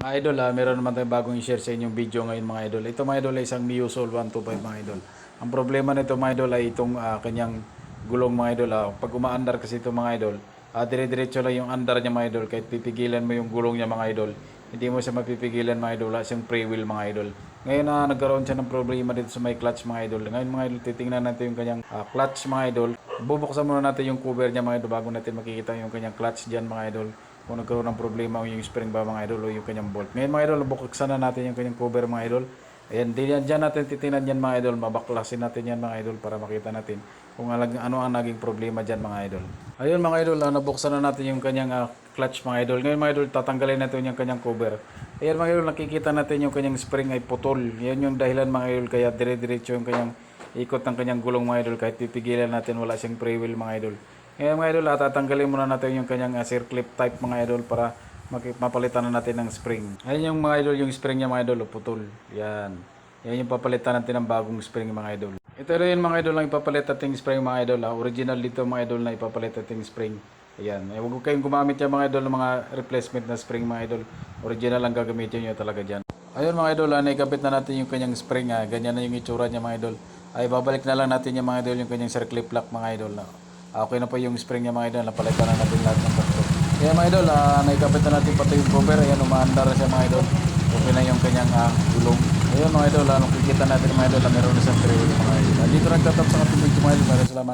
Mga idol, ah, meron naman tayong bagong i-share sa inyong video ngayon mga idol. Ito mga idol ay isang Mio Soul 125 mga idol. Ang problema nito mga idol ay itong ah, kanyang gulong mga idol. ah. Pag umaandar kasi ito mga idol, ah, dire-diretso lang yung andar niya mga idol. Kahit pipigilan mo yung gulong niya mga idol, hindi mo siya mapipigilan mga idol. Wala siyang free wheel mga idol. Ngayon na nagkaroon siya ng problema dito sa may clutch mga idol. Ngayon mga idol, titingnan natin yung kanyang ah, clutch mga idol. Bubuksan muna natin yung cover niya mga idol bago natin makikita yung kanyang clutch dyan mga idol kung nagkaroon ng problema yung spring ba mga idol o yung kanyang bolt. Ngayon mga idol, buksan na natin yung kanyang cover mga idol. Ayan, di yan, dyan natin titingnan yan mga idol. Mabaklasin natin yan mga idol para makita natin kung ano ang naging problema dyan mga idol. Ayun mga idol, ah, nabuksan na natin yung kanyang ah, clutch mga idol. Ngayon mga idol, tatanggalin natin yung kanyang cover. Ayan mga idol, nakikita natin yung kanyang spring ay putol. Yan yung dahilan mga idol, kaya dire-diretso yung kanyang ikot ng kanyang gulong mga idol. Kahit pipigilan natin, wala siyang free wheel mga idol. Ngayon mga idol, ah, tatanggalin muna natin yung kanyang uh, circlip type mga idol para mapalitan na natin ng spring. Ayun yung mga idol, yung spring niya mga idol, oh, putol. Yan. Yan yung papalitan natin ng bagong spring mga idol. Ito rin mga idol ang ipapalit nating spring mga idol. ah. Original dito mga idol na ipapalit nating spring. Ayan. Eh, huwag kayong gumamit yung mga idol ng mga replacement na spring mga idol. Original ang gagamitin nyo talaga dyan. Ayun mga idol, ah, naikabit na natin yung kanyang spring. Ah. Ganyan na yung itsura niya mga idol. Ay, babalik na lang natin yung mga idol, yung kanyang circlip lock mga idol. Na. Okay na po yung spring niya mga idol. Napalitan na natin lahat ng bakto. Kaya mga idol, ah, naikabit na natin pati yung cover. Ayan, umaandar na siya mga idol. Okay na yung kanyang ah, gulong. Ayun mga idol, ah, nakikita natin mga idol na meron na siyang trail mga idol. Ah, Dito nagtatap sa ating video mga idol. Maraming salamat.